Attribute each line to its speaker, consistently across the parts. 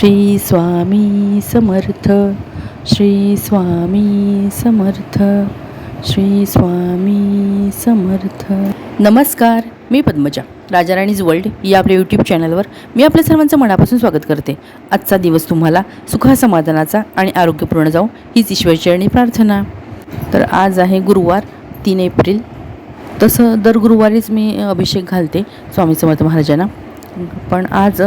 Speaker 1: श्री स्वामी समर्थ श्री स्वामी समर्थ श्री स्वामी समर्थ. नमस्कार मी पद्मजा राजाराणीज वर्ल्ड या आपल्या यूट्यूब चॅनलवर मी आपल्या सर्वांचं मनापासून स्वागत करते. आजचा दिवस तुम्हाला सुखासमाधानाचा आणि आरोग्यपूर्ण जाऊ हीच ईश्वरचरणी प्रार्थना. तर आज आहे गुरुवार तीन एप्रिल. तसं दर गुरुवारीच मी अभिषेक घालते स्वामी समर्थ महाराजांना. पण आज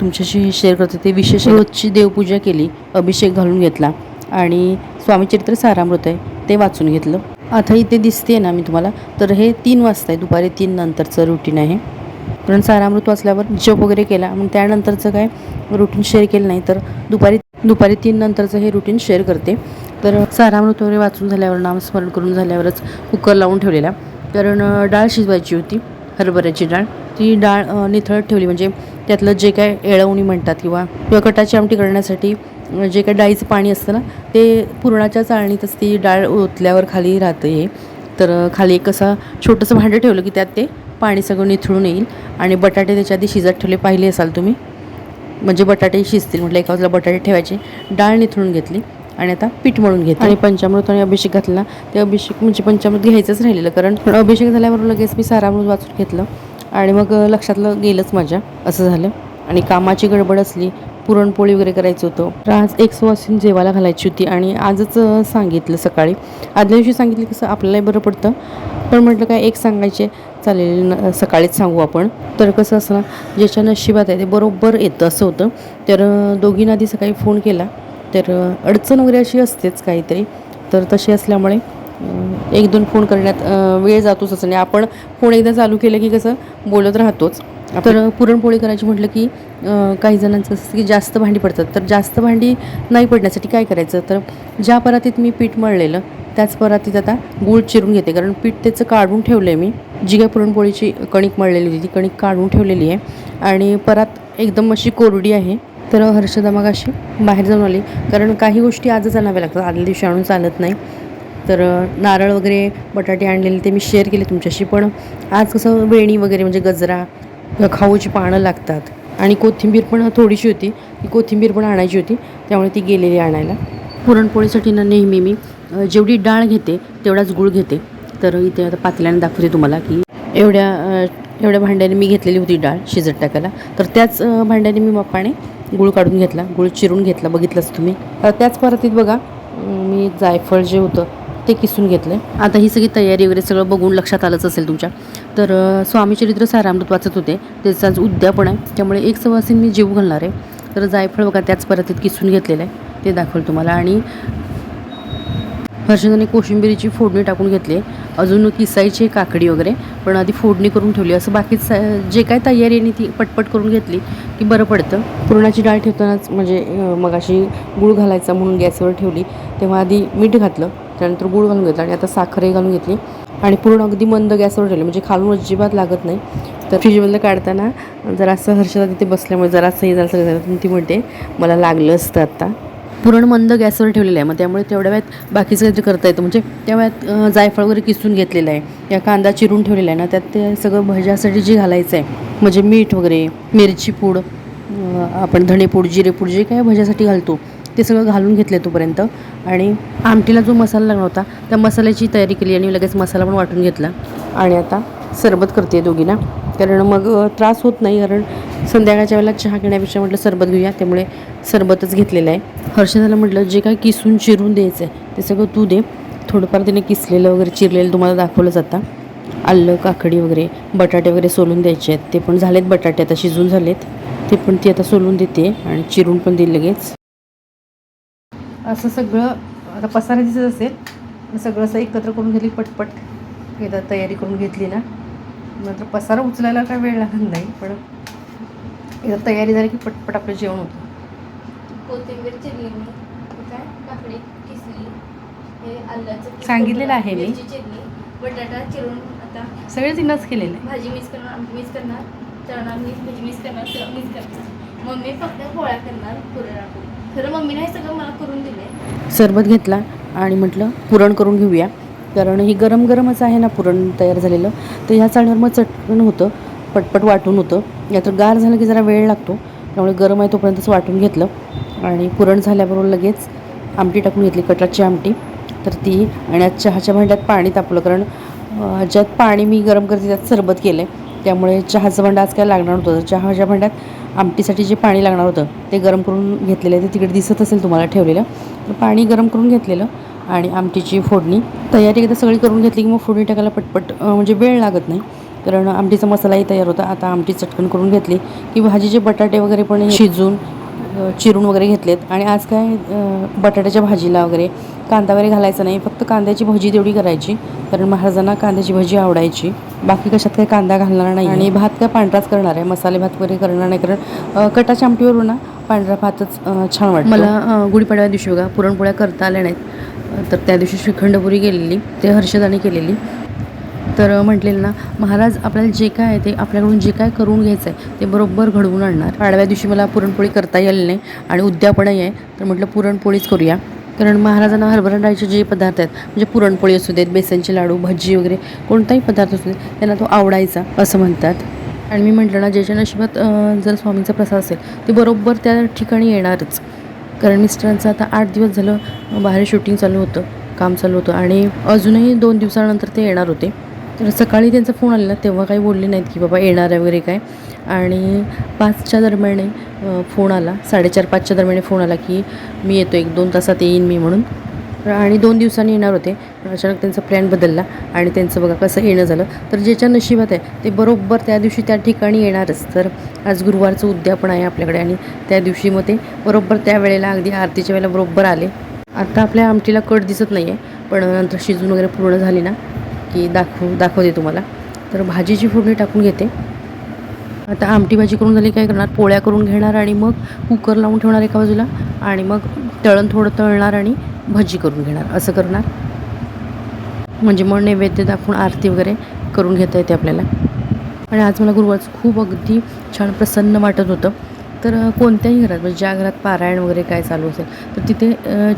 Speaker 1: तुमच्याशी शेअर करते ते विशेष रोजची देवपूजा केली अभिषेक घालून घेतला आणि स्वामीचरित्र सारामृत आहे ते वाचून घेतलं. आता इथे दिसते ना मी तुम्हाला. तर हे तीन वाजता आहे दुपारी तीन नंतरचं रुटीन आहे. कारण सारामृत वाचल्यावर जप वगैरे केला. मग त्यानंतरचं काय? रुटीन शेअर केलं नाही. तर दुपारी दुपारी तीन नंतरचं हे रुटीन शेअर करते. तर सारामृत वगैरे वाचून झाल्यावर नामस्मरण करून झाल्यावरच कुकर लावून ठेवलेला. कारण डाळ शिजवायची होती हरभऱ्याची डाळ. ती डाळ निथळत ठेवली. म्हणजे त्यातलं जे काय येळवणी म्हणतात किंवा किंवा कटाची आमटी करण्यासाठी जे काय डाळीचं पाणी असतं ना ते पुरणाच्या चाळणीतच ती डाळ ओतल्यावर खाली राहतं. हे तर खाली एक असं छोटंसं भांडं ठेवलं की त्यात ते पाणी सगळं निथळून येईल आणि बटाटे त्याच्या आधी शिजत ठेवले. पाहिले असाल तुम्ही? म्हणजे बटाटे शिजतील. म्हटलं एका बाजूला बटाटे ठेवायचे. डाळ निथळून घेतली आणि आता पीठ मळून घेतलं. आणि पंचामृत आणि अभिषेक घातला ते अभिषेक म्हणजे पंचामृत घ्यायचंच राहिलेलं. कारण अभिषेक झाल्यावर लगेच मी सारामृत वाचून घेतलं. आणि मग लक्षातलं गेलंच माझ्या. असं झालं. आणि कामाची गडबड असली पुरणपोळी वगैरे करायचं होतं. तर आज एक सुवासून जेवायला घालायची होती आणि आजच सांगितलं सकाळी. आदल्या दिवशी सांगितलं कसं आपल्यालाही बरं पडतं. पण म्हटलं काय एक सांगायचे चालेल न सकाळीच सांगू आपण. तर कसं असं ना ज्याच्या नशिबात आहे ते बरोबर येतं असं होतं. तर दोघींना आधी सकाळी फोन केला. तर अडचण वगैरे अशी असतेच काहीतरी. तर तशी असल्यामुळे एक दोन फोन करण्यात वेळ जातोच असं नाही. आपण फोन एकदा चालू केलं की कसं बोलत राहतोच. तर पुरणपोळी करायची म्हटलं की काही जणांचं असं की जास्त भांडी पडतात. तर जास्त भांडी नाही पडण्यासाठी काय करायचं? तर ज्या परातीत मी पीठ मळलेलं त्याच परातीत आता गूळ चिरून घेते. कारण पीठ त्याचं काढून ठेवलं आहे मी. जी काय पुरणपोळीची कणिक मळलेली होती ती कणिक काढून ठेवलेली आहे. आणि परात एकदम अशी कोरडी आहे. तर हर्षदा मग अशी बाहेर जाऊन आली. कारण काही गोष्टी आजच आणाव्या लागतात. आदल्या दिवशी आणून चालत नाही. तर नारळ वगैरे बटाटे आणलेले ते मी शेअर केले तुमच्याशी. पण आज कसं वेणी वगैरे म्हणजे गजरा खाऊची पानं लागतात. आणि कोथिंबीर पण थोडीशी होती. ती कोथिंबीर पण आणायची होती. त्यामुळे ती गेलेली आणायला. पुरणपोळीसाठी ना नेहमी मी जेवढी डाळ घेते तेवढाच गूळ घेते. तर इथे आता पातेल्याने दाखवते तुम्हाला की एवढ्या एवढ्या भांड्याने मी घेतलेली होती डाळ शिजत टाकायला. तर त्याच भांड्याने मी बाप्पाने गूळ काढून घेतला. गूळ चिरून घेतला. बघितलंच तुम्ही. त्याच परतीत बघा मी जायफळ जे होतं ते किसून घेतलं. आहे आता ही सगळी तयारी वगैरे सगळं बघून लक्षात आलंच असेल तुमच्या. तर स्वामीचरित्र सारामृत वाचत होते. त्याचं आज उद्यापन आहे. त्यामुळे एक सवासीन मी जीव घालणार आहे. तर जायफळ बघा त्याच परतीत किसून घेतलेलं आहे. ते दाखवलं तुम्हाला. आणि हर्षदाने कोशिंबिरीची फोडणी टाकून घेतली अजून किसायची काकडी वगैरे पण आधी फोडणी करून ठेवली. असं बाकी जे काय तयारी आहे ती पटपट करून घेतली की बरं पडतं. पुरणाची डाळ ठेवतानाच म्हणजे मगाशी गूळ घालायचा म्हणून गॅसवर ठेवली. तेव्हा आधी मीठ घातलं. त्यानंतर गूळ घालून घेतला आणि आता साखरही घालून घेतली. आणि पूर्ण अगदी मंद गॅसवर ठेवलं. म्हणजे खालून अजिबात लागत नाही. तर फ्रीजमधलं काढताना जरासं हर्षदा तिथे बसल्यामुळे जरासं हे झालं सगळं झालं. ती म्हणते मला लागलं असतं आत्ता पुरण मंद गॅसवर ठेवलेलं आहे. मग त्यामुळे तेवढ्या वेळात बाकीचं काहीतरी करता येतं. म्हणजे त्या वेळात जायफळ वगैरे किसून घेतलेलं आहे. या कांदा चिरून ठेवलेला आहे. ना त्यात ते सगळं भज्यासाठी जे घालायचं आहे म्हणजे मीठ वगैरे मिरची पूड आपण धणेपूड जिरेपूड जे काय भज्यासाठी घालतो ते सगळं घालून घेतलं आहे तोपर्यंत. आणि आमटीला जो मसाला लागला होता त्या मसाल्याची तयारी केली आणि लगेच मसाला पण वाटून घेतला. आणि आता सरबत करते दोघींना कारण मग त्रास होत नाही कारण संध्याकाळच्या वेळेला चहा घेण्यापेक्षा म्हटलं सरबत घेऊया त्यामुळे सरबतच घेतलेलं आहे. हर्षदाला म्हटलं जे काय किसून चिरून द्यायचं आहे ते सगळं तू दे. थोडंफार तिने किसलेलं वगैरे चिरलेलं तुम्हाला दाखवलं जातं आलं काकडी वगैरे बटाटे वगैरे सोलून द्यायचे आहेत. ते पण झालेत बटाटे आता शिजून झालेत. ते पण ती आता सोलून देते आणि चिरून पण देईल लगेच. असं सगळं आता पसारा दिसत असेल सगळं असं एकत्र करून घेतली पटपट एकदा तयारी करून घेतली ना. नंतर पसारा उचलायला काय वेळ लागत नाही पण एकदा तयारी झाली की पटपट आपलं जेवण होतं.
Speaker 2: कोथिंबीर चिरली मी काय? काकडी किसली हे आल्याचं
Speaker 1: सांगितलेलं आहे मी.
Speaker 2: चिरली बटाटा चिरून आता
Speaker 1: सगळे तिनंच केलेलं. आहे
Speaker 2: भाजी मिक्स करणार आमटी मिक्स करणार चणा मिक्स भाजी मिक्स करणार मिक्स करणार. मम्मी फक्त पोळ्या करणार पुरण टाकून. खरं मम्मीने हे सगळं मला करून दिले
Speaker 1: सरबत घेतला आणि म्हटलं पुरण करून घेऊया. कारण ही गरम गरमच आहे ना पुरण तयार झालेलं. तर ह्या चाळणीवर मग चटकन होतं पटपट वाटून होतं. या तर गार झालं की जरा वेळ लागतो. त्यामुळे गरम आहे तोपर्यंतच वाटून घेतलं. आणि पुरण झाल्याबरोबर लगेच आमटी टाकून घेतली कटाची आमटी. तर ती आणि आज चहाच्या भांड्यात पाणी तापलं. कारण ज्यात पाणी मी गरम करते त्यात सरबत केलं आहे त्यामुळे चहाचं भांडं आज काय लागणार होतं तर चहाच्या भांड्यात आमटीसाठी जे पाणी लागणार होतं ते गरम करून घेतलेलं आहे ते तिकडे दिसत असेल तुम्हाला ठेवलेलं. तर पाणी गरम करून घेतलेलं आणि आमटीची फोडणी. तयारी एकदा सगळी करून घेतली की मग फोडणी टाकायला पटपट म्हणजे वेळ लागत नाही. कारण आमटीचा मसालाही तयार होता आता आमटी चटकन करून घेतली. की भाजीचे बटाटे वगैरे पण शिजून चिरून वगैरे घेतलेत. आणि आज काय बटाट्याच्या भाजीला वगैरे कांदा वगैरे घालायचा नाही फक्त कांद्याची भजी तेवढी करायची. कारण महाराजांना कांद्याची भजी आवडायची. बाकी कशात काही कांदा घालणार नाही. आणि भात काय पांढराच करणार आहे. मसाले भात वगैरे करणार नाही. कारण कटाच्या आमटीवरून ना पांढरा भातच छान वाटतं. मला गुढीपाडव्या दिवशी बघा पुरणपोळ्या करता आल्या नाहीत. तर त्या दिवशी श्रीखंडपुरी गेलेली ते हर्षदाने केलेली. तर म्हटलेलं ना महाराज आपल्याला जे काय आहे ते आपल्याकडून जे काय करून घ्यायचं आहे ते बरोबर घडवून आणणार. पाडव्या दिवशी मला पुरणपोळी करता येईल नाही आणि उद्यापणही आहे. तर म्हटलं पुरणपोळीच करूया. कारण महाराजांना हरभरा डाळीचे जे पदार्थ आहेत म्हणजे पुरणपोळी असू देत बेसनचे लाडू भजी वगैरे कोणताही पदार्थ असू देत त्यांना तो आवडायचा असं म्हणतात. आणि मी म्हटलं ना ज्याच्या नशिबात जर स्वामींचा प्रसाद असेल ते बरोबर त्या ठिकाणी येणारच. कारण मिस्टरांचं आता आठ दिवस झालं बाहेर शूटिंग चालू होतं काम चालू होतं आणि अजूनही दोन दिवसानंतर ते येणार होते. तर सकाळी त्यांचा फोन आलेला तेव्हा काही बोलले नाहीत की बाबा येणार आहे वगैरे काय. आणि पाचच्या दरम्याने फोन आला साडेचार पाचच्या दरम्याने फोन आला की मी येतो एक दोन तासात येईन मी म्हणून. आणि दोन दिवसांनी येणार होते अचानक त्यांचा प्लॅन बदलला आणि त्यांचं बघा कसं येणं झालं. तर ज्याच्या नशिबात आहे ते बरोबर त्या दिवशी त्या ठिकाणी येणारच. तर आज गुरुवारचं उद्यापन आहे आपल्याकडे आणि त्या दिवशी मग ते बरोबर त्या वेळेला अगदी आरतीच्या वेळेला बरोबर आले. आता आपल्या आमटीला कट दिसत नाही आहे पण नंतर शिजून वगैरे पूर्ण झाली ना की दाखवू दाखवते तुम्हाला. तर भाजीची फोडणी टाकून घेते. आता आमटी भाजी करून झाली काय करणार? पोळ्या करून घेणार आणि मग कुकर लावून ठेवणार एका बाजूला आणि मग तळण थोडं तळणार आणि भजी करून घेणार. असं करणार. म्हणजे मग नैवेद्य दाखवून आरती वगैरे करून घेता येते आपल्याला. आणि आज मला गुरुवारचं खूप अगदी छान प्रसन्न वाटत होतं. तर कोणत्याही घरात म्हणजे ज्या घरात पारायण वगैरे काय चालू असेल तर तिथे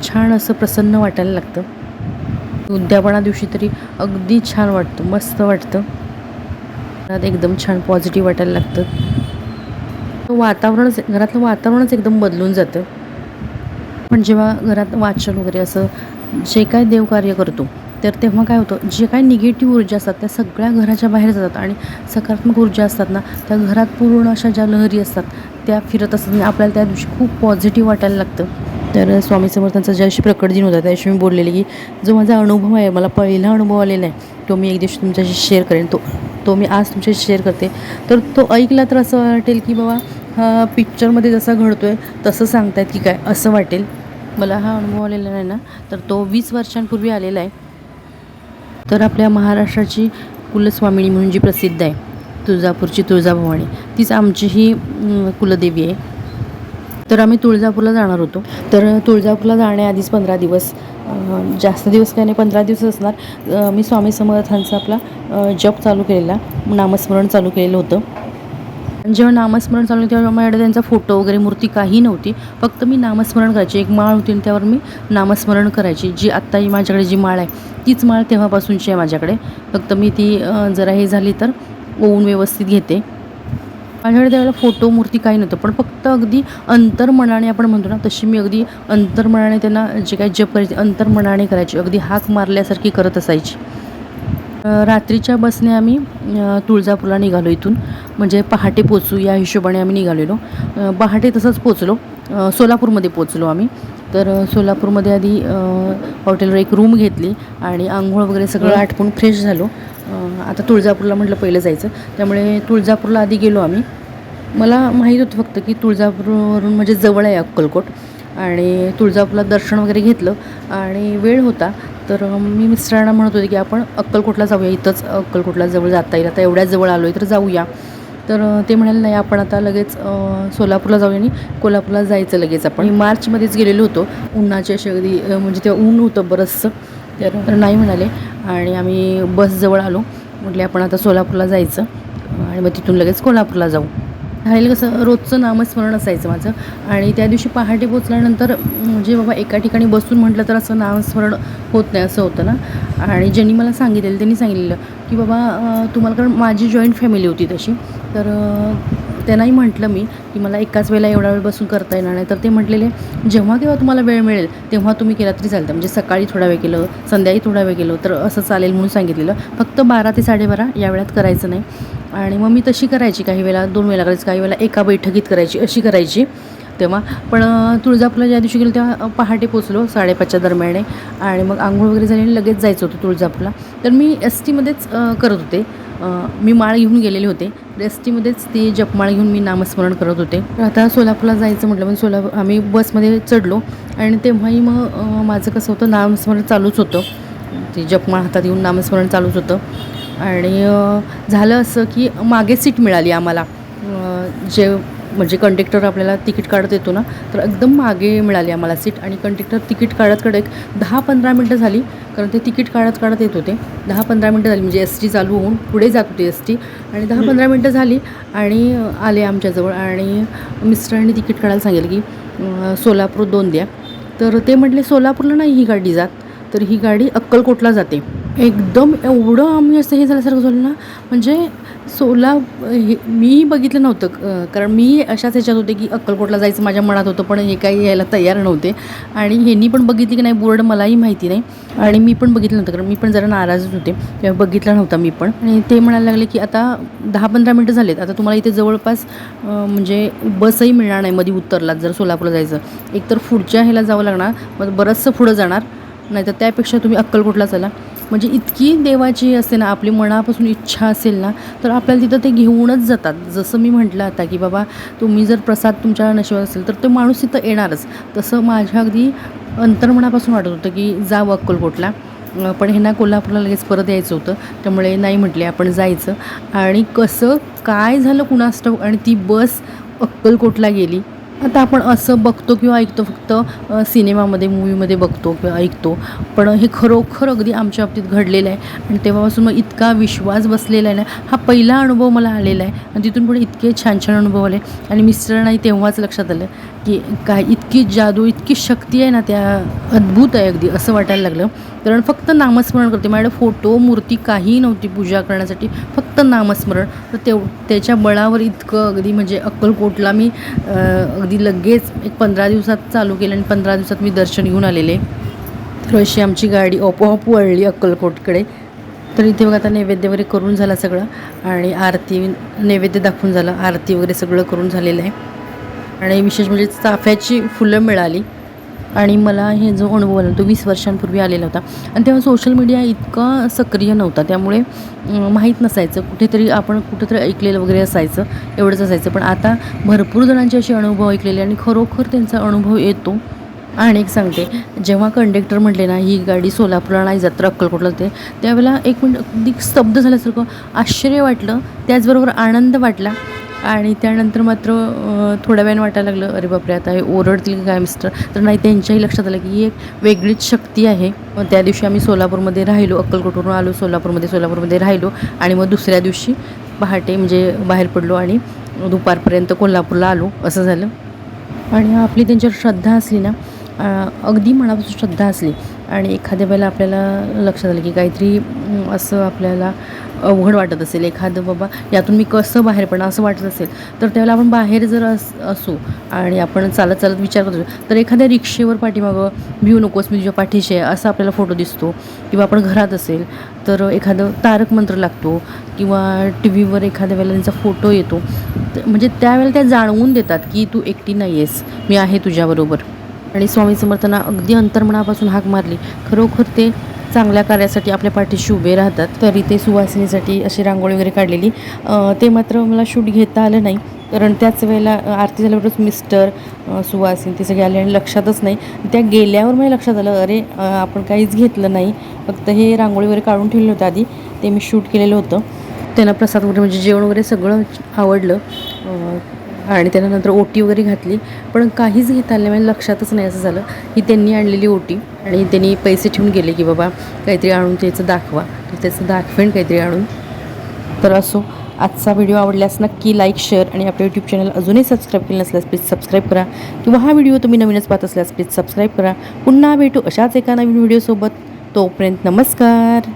Speaker 1: छान असं प्रसन्न वाटायला लागतं. उद्यापना दिवशी तरी अगदी छान वाटतं मस्त वाटतं. घरात एकदम छान पॉझिटिव्ह वाटायला लागतं. वातावरणच घरातलं वातावरणच एकदम बदलून जातं. पण जेव्हा घरात वाचन वगैरे असं जे काय देवकार्य करतो तर तेव्हा काय होतं जे काय निगेटिव्ह ऊर्जा असतात त्या सगळ्या घराच्या बाहेर जातात आणि सकारात्मक ऊर्जा असतात ना त्या घरात पूर्ण अशा ज्या लहरी असतात त्या फिरत असतात. आणि आपल्याला त्या दिवशी खूप पॉझिटिव्ह वाटायला लागतं. तर स्वामी समर्थांचा ज्या दिवशी प्रकट दिन होता त्या दिवशी मी बोललेली की जो माझा अनुभव आहे मला पहिला अनुभव आलेला आहे तो मी एक दिवशी तुमच्याशी शेअर करेन. तो तो मी आज तुमच्याशी शेअर करते. तर तो ऐकला तर असं वाटेल की बाबा हा पिक्चरमध्ये जसा घडतो आहे तसं सांगतायत की काय? असं वाटेल. मला हा अनुभव आलेला नाही ना तर तो वीस वर्षांपूर्वी आलेला आहे. तर आपल्या महाराष्ट्राची कुलस्वामिनी म्हणून जी प्रसिद्ध आहे तुळजापूरची तुळजाभवानी तीच आमची ही कुलदेवी आहे. तर आम्ही तुळजापूरला जाणार होतो. तर तुळजापूरला जाण्याआधीच पंधरा दिवस जास्त दिवस काही नाही पंधरा दिवस असणार. मी स्वामी समर्थांचा आपला जप चालू केलेला नामस्मरण चालू केलेलं होतं. आणि जेव्हा नामस्मरण चालू तेव्हा माझ्याकडे त्यांचा फोटो वगैरे मूर्ती काही नव्हती. फक्त मी नामस्मरण करायची. एक माळ होती आणि त्यावर मी नामस्मरण करायची. जी आत्ताही माझ्याकडे जी माळ आहे तीच माळ तेव्हापासूनची आहे माझ्याकडे. फक्त मी ती जरा हे झाली तर ओवून व्यवस्थित घेते. माझ्याकडे त्यावेळेला फोटो मूर्ती काही नव्हतं. पण फक्त अगदी अंतर्मनाने आपण म्हणतो ना तशी मी अगदी अंतर्मनाने त्यांना जे काय जप करायचे अंतर्मनाने करायची. अगदी हाक मारल्यासारखी करत असायची. रात्रीच्या बसने आम्ही तुळजापूरला निघालो इथून. म्हणजे पहाटे पोचू या हिशोबाने आम्ही निघालेलो. पहाटे तसंच पोचलो. सोलापूरमध्ये पोचलो आम्ही. तर सोलापूरमध्ये आधी हॉटेलवर एक रूम घेतली आणि आंघोळ वगैरे सगळं आटपून फ्रेश झालो. आता तुळजापूरला म्हटलं पहिलं जायचं. त्यामुळे तुळजापूरला आधी गेलो आम्ही. मला माहीत होतं फक्त की तुळजापूरवरून म्हणजे जवळ आहे अक्कलकोट. आणि तुळजापूरला दर्शन वगैरे घेतलं. आणि वेळ होता. तर मी मिस्टरांना म्हणत होते की आपण अक्कलकोटला जाऊया. इथंच अक्कलकोटला जवळ जाता येईल. आता एवढ्या जवळ आलो आहे तर जाऊया. तर ते म्हणाले नाही आपण आता लगेच सोलापूरला जाऊया आणि कोल्हापूरला जायचं लगेच आपण. मी मार्चमध्येच गेलेलो होतो. उन्हाच्या अशी अगदी म्हणजे तेव्हा ऊन होतं बरंचसं. तर नाही म्हणाले. आणि आम्ही बसजवळ आलो. म्हटले आपण आता सोलापूरला जायचं. आणि मग तिथून लगेच कोल्हापूरला जाऊ. राहिलं कसं रोजचं नामस्मरण असायचं माझं. आणि त्या दिवशी पहाटे पोचल्यानंतर म्हणजे बाबा एका ठिकाणी बसून म्हटलं तर असं नामस्मरण होत नाही असं होतं ना. आणि ज्यांनी मला सांगितलेलं त्यांनी सांगितलेलं की बाबा तुम्हाला कारण माझी जॉईंट फॅमिली होती तशी. तर त्यांनाही म्हटलं मी की मला एकाच वेळेला एवढा वेळ बसून करता येणार नाही. तर ते म्हटलेले जेव्हा केव्हा तुम्हाला वेळ मिळेल तेव्हा तुम्ही केला तरी चालतं. म्हणजे सकाळी थोडा वेळ केलं संध्याकाळी थोडा वेळ केलं तर असं चालेल म्हणून सांगितलेलं. फक्त बारा ते साडेबारा या वेळात करायचं नाही. आणि मग मी तशी करायची काही वेळेला दोन वेळेला करायची काही वेळेला एका बैठकीत करायची अशी करायची तेव्हा. पण तुळजापूरला ज्या दिवशी गेलो तेव्हा पहाटे पोचलो साडेपाचच्या दरम्याने. आणि मग आंघोळ वगैरे झाली आणि लगेच जायचं होतं तुळजापूरला. तर मी एस टीमध्येच करत होते. मी माळ घेऊन गेलेले होते. एस ते ती जपमाळ घेऊन मी नामस्मरण करत होते. आता सोलापूरला जायचं म्हटलं मग सोलापूर आम्ही बसमध्ये चढलो आणि तेव्हाही मग माझं कसं होतं नामस्मरण चालूच होतं. ती जपमाळ हातात येऊन नामस्मरण चालूच होतं. आणि झालं असं की मागे सीट मिळाली आम्हाला. जे म्हणजे कंडक्टर आपल्याला तिकीट काढत येतो ना तर एकदम मागे मिळाली आम्हाला सीट आणि कंडक्टर तिकीट काढत काढत एक दहा पंधरा मिनटं झाली. कारण ते तिकीट काढत काढत येत होते. दहा पंधरा मिनटं झाली. म्हणजे एस टी चालू होऊन पुढे जात होती एस टी आणि दहा पंधरा मिनटं झाली आणि आले आमच्याजवळ. आणि मिस्टरांनी तिकीट काढायला सांगितलं की सोलापूर दोन द्या. तर ते म्हटले सोलापूरला नाही ही गाडी जात. तर ही गाडी अक्कलकोटला जाते. एकदम एवढं आम्ही असं हे झाल्यासारखं झालं ना म्हणजे सोला हे मी बघितलं नव्हतं कारण मी अशाच ह्याच्यात होते की अक्कलकोटला जायचं माझ्या मनात होतं पण हे काही यायला तयार नव्हते. आणि ह्यांनी पण बघितली की नाही बोर्ड मलाही माहिती नाही. आणि मी पण बघितलं नव्हतं कारण मी पण जरा नाराजच होते तेव्हा बघितला नव्हता मी पण. आणि ते म्हणायला लागले की आता दहा पंधरा मिनटं झालेत आता तुम्हाला इथे जवळपास म्हणजे बसही मिळणार नाही मध्ये उतरलात जर सोलापूरला जायचं. एकतर पुढच्या ह्याला जावं लागणार मग बरंचसं पुढं जाणार नाही तर त्यापेक्षा तुम्ही अक्कलकोटला चला. म्हणजे इतकी देवाची असते ना आपली मनापासून इच्छा असेल ना तर आपल्याला तिथं ते घेऊनच जातात. जसं मी म्हटलं आता की बाबा तुम्ही जर प्रसाद तुमच्या नशिबात असेल तर तो माणूस तिथं येणारच. तसं माझ्या अगदी अंतर्मनापासून वाटत होतं की जावं अक्कलकोटला. पण ह्यांना कोल्हापूरला लगेच परत यायचं होतं. त्यामुळे नाही म्हटले आपण जायचं. आणि कसं काय झालं कुणास ठाऊक? आणि ती बस अक्कलकोटला गेली. आता आपण असं बघतो किंवा ऐकतो फक्त सिनेमामध्ये मूवीमध्ये बघतो किंवा ऐकतो. पण हे खरोखर अगदी आमच्या बाबतीत घडलेलं आहे. आणि तेव्हापासून मग इतका विश्वास बसलेला आहे ना हा पहिला अनुभव मला आलेला आहे. आणि तिथून पुढे इतके छान छान अनुभव आले. आणि मिस्टरांनाही तेव्हाच लक्षात आलं. की काय इतकी जादू इतकी शक्ती आहे ना त्या अद्भुत आहे अगदी असं वाटायला लागलं. कारण फक्त नामस्मरण करते. माझ्याकडे फोटो मूर्ती काहीही नव्हती पूजा करण्यासाठी. फक्त नामस्मरण. तर तेव त्याच्या बळावर इतकं अगदी म्हणजे अक्कलकोटला मी अगदी लगेच एक पंधरा दिवसात चालू केलं आणि पंधरा दिवसात मी दर्शन घेऊन आलेले. तर अशी आमची गाडी आपोआप वळली अक्कलकोटकडे. तर इथे बघा आता नैवेद्य वगैरे करून झाला सगळं. आणि आरती नैवेद्य दाखवून झालं. आरती वगैरे सगळं करून झालेलं आहे. आणि विशेष म्हणजे चाफ्याची फुलं मिळाली. आणि मला हे जो अनुभव आला तो वीस वर्षांपूर्वी आलेला होता. आणि तेव्हा सोशल मीडिया इतका सक्रिय नव्हता. त्यामुळे माहीत नसायचं. कुठेतरी आपण कुठेतरी ऐकलेलं वगैरे असायचं. एवढंच असायचं. पण आता भरपूर जणांचे असे अनुभव ऐकलेले आणि खरोखर त्यांचा अनुभव येतो. आणि एक सांगते जेव्हा कंडक्टर म्हटले ना ही गाडी सोलापूरला नाही जात तर अक्कलकोटला ते त्यावेळेला एक मिनिट अगदी स्तब्ध झाल्यासारखं आश्चर्य वाटलं. त्याचबरोबर आनंद वाटला. आणि त्यानंतर मात्र थोड्या वेळाने वाटायला लागलं अरे बापरे आता हे ओरडतील का काय मिस्टर? तर नाही त्यांच्याही लक्षात आलं की ही एक वेगळीच शक्ती आहे. मग त्या दिवशी आम्ही सोलापूरमध्ये राहिलो अक्कलकोटवरून आलो सोलापूरमध्ये सोलापूरमध्ये राहिलो आणि मग दुसऱ्या दिवशी पहाटे म्हणजे बाहेर पडलो आणि दुपारपर्यंत कोल्हापूरला आलो असं झालं. आणि आपली त्यांच्यावर श्रद्धा असली ना अगदी मनापासून श्रद्धा असली आणि एखाद्या वेळेला आपल्याला लक्षात आलं की काहीतरी असं आपल्याला अवघड वाटत असेल. एखादं बाबा यातून मी कसं बाहेर पडणार असं वाटत असेल तर त्यावेळेला आपण बाहेर जर अस असू आणि आपण चालत चालत विचार करतो तर एखाद्या रिक्षेवर पाठीमागं भिऊ नकोस मी तुझ्या पाठीशी आहे असा आपल्याला फोटो दिसतो. किंवा आपण घरात असेल तर एखादं तारक मंत्र लागतो किंवा टी व्हीवर एखाद्या वेळेला त्यांचा फोटो येतो. म्हणजे त्यावेळेला त्या जाणवून देतात की तू एकटी नाही आहेस मी आहे तुझ्याबरोबर. आणि स्वामी समर्थांना अगदी अंतर्मनापासून हाक मारली खरोखर ते चांगल्या कार्यासाठी आपल्या पाठीशी उभे राहतात. तर इथे सुवासिनीसाठी अशी रांगोळी वगैरे काढलेली. ते मात्र मला शूट घेता आलं नाही. कारण त्याच वेळेला आरती झाल्यावरच मिस्टर सुवासिन ते सगळे आले आणि लक्षातच नाही. त्या गेल्यावर मला लक्षात आलं अरे आपण काहीच घेतलं नाही. फक्त हे रांगोळी वगैरे काढून ठेवलं होतं आधी. ते मी शूट केलेलं होतं. त्यांना प्रसाद वगैरे म्हणजे जेवण वगैरे सगळं आवडलं. आणि त्यानंतर ओटी वगैरे घातली. पण काहीच घेता आलं नाही. म्हणजे लक्षातच नाही असं झालं ही त्यांनी आणलेली ओटी आणि त्यांनी पैसे ठेवून गेले की बाबा काहीतरी आणून त्याचं दाखवा. तर त्याचं दाखवेन काहीतरी आणून. तर असो आजचा व्हिडिओ आवडल्यास नक्की लाईक शेअर आणि आपल्या यूट्यूब चॅनल अजूनही सबस्क्राईब केलं नसल्यास प्लीज सबस्क्राईब करा. किंवा हा व्हिडिओ तुम्ही नवीनच पाहत असल्यास प्लीज सबस्क्राईब करा. पुन्हा भेटू अशाच एका नवीन व्हिडिओसोबत तोपर्यंत नमस्कार.